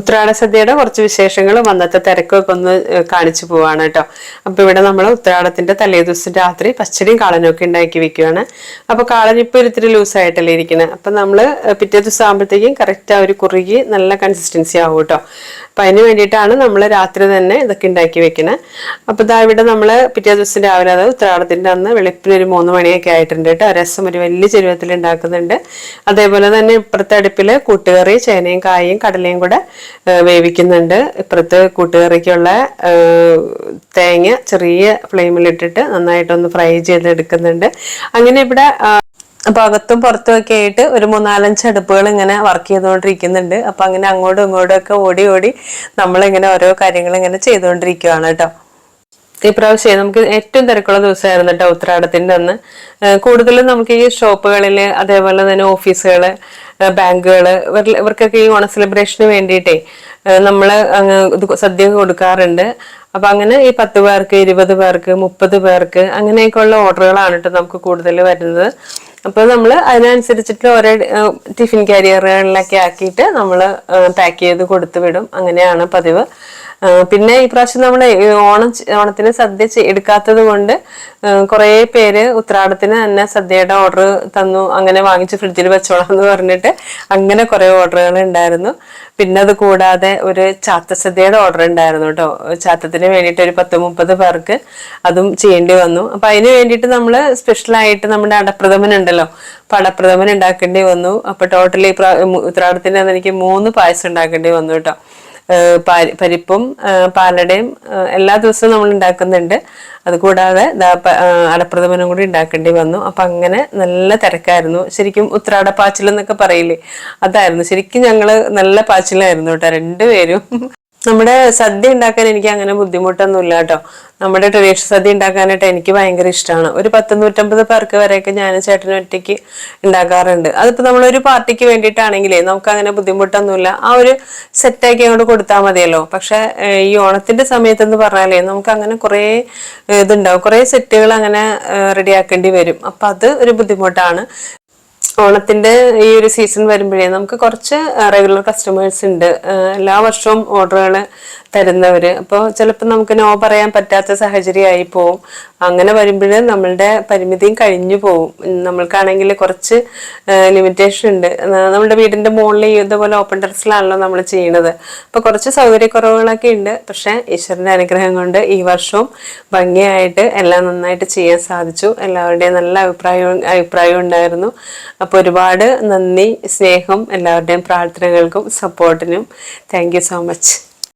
ഉത്രാട സദ്യയുടെ കുറച്ച് വിശേഷങ്ങളും അന്നത്തെ തിരക്കൊക്കെ ഒന്ന് കാണിച്ചു പോവാണ് കേട്ടോ. അപ്പൊ ഇവിടെ നമ്മൾ ഉത്രാടത്തിന്റെ തലേദിവസം രാത്രി പച്ചടിയും കാളനൊക്കെ ഉണ്ടാക്കി വെക്കുകയാണ് അപ്പൊ കാളൻ ഇപ്പൊ ഒരിത്തിരി ലൂസായിട്ടല്ലേ ഇരിക്കുന്നത് അപ്പൊ നമ്മൾ ഏഹ് പിറ്റേ ദിവസം ആകുമ്പോഴത്തേക്കും കറക്റ്റ് ആ ഒരു കുറുകി നല്ല കൺസിസ്റ്റൻസി ആവും കേട്ടോ. അപ്പൊ അതിന് വേണ്ടിയിട്ടാണ് നമ്മൾ രാത്രി തന്നെ ഇതൊക്കെ ഉണ്ടാക്കി വെക്കുന്നത് അപ്പോൾ ഇതാ ഇവിടെ നമ്മൾ പിറ്റേ ദിവസം രാവിലെ അത് ഉത്രാടത്തിന്റെ അന്ന് വെളുപ്പിന് ഒരു മൂന്ന് മണിയൊക്കെ ആയിട്ടുണ്ട് കേട്ടോ. രസം ഒരു വലിയ ചെരുവത്തിൽ ഉണ്ടാക്കുന്നുണ്ട്. അതേപോലെ തന്നെ ഇപ്പുറത്തെ അടുപ്പിൽ കൂട്ടുകറി ചേനയും കായും കടലയും കൂടെ വേവിക്കുന്നുണ്ട്. ഇപ്പുറത്ത് കൂട്ടുകറിക്കുള്ള തേങ്ങ ചെറിയ ഫ്ലെയിമിലിട്ടിട്ട് നന്നായിട്ടൊന്ന് ഫ്രൈ ചെയ്തെടുക്കുന്നുണ്ട്. അങ്ങനെ ഇവിടെ അപ്പൊ അകത്തും പുറത്തും ഒക്കെ ആയിട്ട് ഒരു മൂന്നാലഞ്ച് അടുപ്പുകൾ ഇങ്ങനെ വർക്ക് ചെയ്തുകൊണ്ടിരിക്കുന്നുണ്ട്. അപ്പൊ അങ്ങനെ അങ്ങോട്ടും ഇങ്ങോട്ടും ഒക്കെ ഓടി ഓടി നമ്മളിങ്ങനെ ഓരോ കാര്യങ്ങൾ ഇങ്ങനെ ചെയ്തുകൊണ്ടിരിക്കുകയാണ് കേട്ടോ. ഈ പ്രാവശ്യം നമുക്ക് ഏറ്റവും തിരക്കുള്ള ദിവസമായിരുന്നു കേട്ടോ ഉത്രാടത്തിന്റെ അന്ന്. കൂടുതലും നമുക്ക് ഈ ഷോപ്പുകളിൽ അതേപോലെ തന്നെ ഓഫീസുകൾ ബാങ്കുകൾ ഇവർക്കൊക്കെ ഈ ഓണ സെലിബ്രേഷന് വേണ്ടിയിട്ടേ നമ്മൾ സദ്യ കൊടുക്കാറുണ്ട്. അപ്പൊ അങ്ങനെ ഈ പത്ത് പേർക്ക് ഇരുപത് പേർക്ക് മുപ്പത് പേർക്ക് അങ്ങനെയൊക്കെയുള്ള ഓർഡറുകളാണ് കേട്ടോ നമുക്ക് കൂടുതൽ വരുന്നത്. അപ്പോൾ നമ്മൾ അതിനനുസരിച്ചിട്ട് ഓരോ ടിഫിൻ കാരിയറുകളിലൊക്കെ ആക്കിയിട്ട് നമ്മൾ പാക്ക് ചെയ്ത് കൊടുത്തു വിടും. അങ്ങനെയാണ് പതിവ്. പിന്നെ ഈ പ്രാവശ്യം നമ്മൾ ഓണം ഓണത്തിന് സദ്യ എടുക്കാത്തത് കൊണ്ട് കുറേ പേര് ഉത്രാടത്തിന് തന്നെ സദ്യയുടെ ഓർഡർ തന്നു. അങ്ങനെ വാങ്ങിച്ച് ഫ്രിഡ്ജിൽ വെച്ചോളാം എന്ന് പറഞ്ഞിട്ട് അങ്ങനെ കുറേ ഓർഡറുകൾ ഉണ്ടായിരുന്നു. പിന്നെ അത് കൂടാതെ ഒരു ചാത്ത സദ്യയുടെ ഓർഡർ ഉണ്ടായിരുന്നു കേട്ടോ. ചാത്തത്തിന് വേണ്ടിയിട്ട് ഒരു പത്ത് മുപ്പത് പേർക്ക് അതും ചെയ്യേണ്ടി വന്നു. അപ്പൊ അതിന് വേണ്ടിയിട്ട് നമ്മൾ സ്പെഷ്യലായിട്ട് നമ്മുടെ അടപ്രഥമൻ ഉണ്ടല്ലോ അപ്പൊ അടപ്രഥമൻ ഉണ്ടാക്കേണ്ടി വന്നു. അപ്പൊ ടോട്ടലി ഉത്രാടത്തിന് എനിക്ക് മൂന്ന് പായസം ഉണ്ടാക്കേണ്ടി വന്നു കേട്ടോ. പരിപ്പും പാലടയും എല്ലാ ദിവസവും നമ്മൾ ഉണ്ടാക്കുന്നുണ്ട്. അതുകൂടാതെ അടപ്രഥമനും കൂടി ഉണ്ടാക്കേണ്ടി വന്നു. അപ്പൊ അങ്ങനെ നല്ല തിരക്കായിരുന്നു. ശരിക്കും ഉത്രാട പാച്ചിലെന്നൊക്കെ പറയില്ലേ? അതായിരുന്നു. ശരിക്കും ഞങ്ങൾ നല്ല പാച്ചിലായിരുന്നു കേട്ടോ രണ്ടുപേരും. നമ്മുടെ സദ്യ ഉണ്ടാക്കാൻ എനിക്ക് അങ്ങനെ ബുദ്ധിമുട്ടൊന്നുമില്ല കേട്ടോ. നമ്മുടെ ട്രഡീഷണൽ സദ്യ ഉണ്ടാക്കാനായിട്ട് എനിക്ക് ഭയങ്കര ഇഷ്ടമാണ്. ഒരു പത്ത് നൂറ്റമ്പത് പേർക്ക് വരെയൊക്കെ ഞാൻ ചേട്ടൻ ഒറ്റയ്ക്ക് ഉണ്ടാക്കാറുണ്ട്. അതിപ്പോൾ നമ്മളൊരു പാർട്ടിക്ക് വേണ്ടിയിട്ടാണെങ്കിലേ നമുക്ക് അങ്ങനെ ബുദ്ധിമുട്ടൊന്നുമില്ല. ആ ഒരു സെറ്റാക്കി അങ്ങോട്ട് കൊടുത്താൽ മതിയല്ലോ. പക്ഷെ ഈ ഓണത്തിന്റെ സമയത്തെന്ന് പറഞ്ഞാലേ നമുക്ക് അങ്ങനെ കുറേ ഇതുണ്ടാവും. കുറേ സെറ്റുകൾ അങ്ങനെ റെഡിയാക്കേണ്ടി വരും. അപ്പം അത് ഒരു ബുദ്ധിമുട്ടാണ്. ഓണത്തിന്റെ ഈ ഒരു സീസൺ വരുമ്പോഴേ നമുക്ക് കുറച്ച് റെഗുലർ കസ്റ്റമേഴ്സ് ഉണ്ട്. എല്ലാ വർഷവും ഓർഡറുകൾ തരുന്നവര്. അപ്പോൾ ചിലപ്പോൾ നമുക്ക് നോ പറയാൻ പറ്റാത്ത സാഹചര്യമായി പോവും. അങ്ങനെ വരുമ്പോഴേ നമ്മളുടെ പരിമിതിയും കഴിഞ്ഞു പോവും. നമ്മൾക്കാണെങ്കിൽ കുറച്ച് ലിമിറ്റേഷൻ ഉണ്ട്. നമ്മുടെ വീടിന്റെ മുകളിൽ ഇതുപോലെ ഓപ്പൺ ടെറസിലാണല്ലോ നമ്മൾ ചെയ്യുന്നത് അപ്പോൾ കുറച്ച് സൗകര്യക്കുറവുകളൊക്കെ ഉണ്ട്. പക്ഷേ ഈശ്വരന്റെ അനുഗ്രഹം കൊണ്ട് ഈ വർഷവും ഭംഗിയായിട്ട് എല്ലാം നന്നായിട്ട് ചെയ്യാൻ സാധിച്ചു. എല്ലാവരുടെയും നല്ല അഭിപ്രായവും അഭിപ്രായവും ഉണ്ടായിരുന്നു. അപ്പോൾ ഒരുപാട് നന്ദി സ്നേഹം എല്ലാവരുടെയും പ്രാർത്ഥനകൾക്കും സപ്പോർട്ടിനും താങ്ക് സോ മച്ച്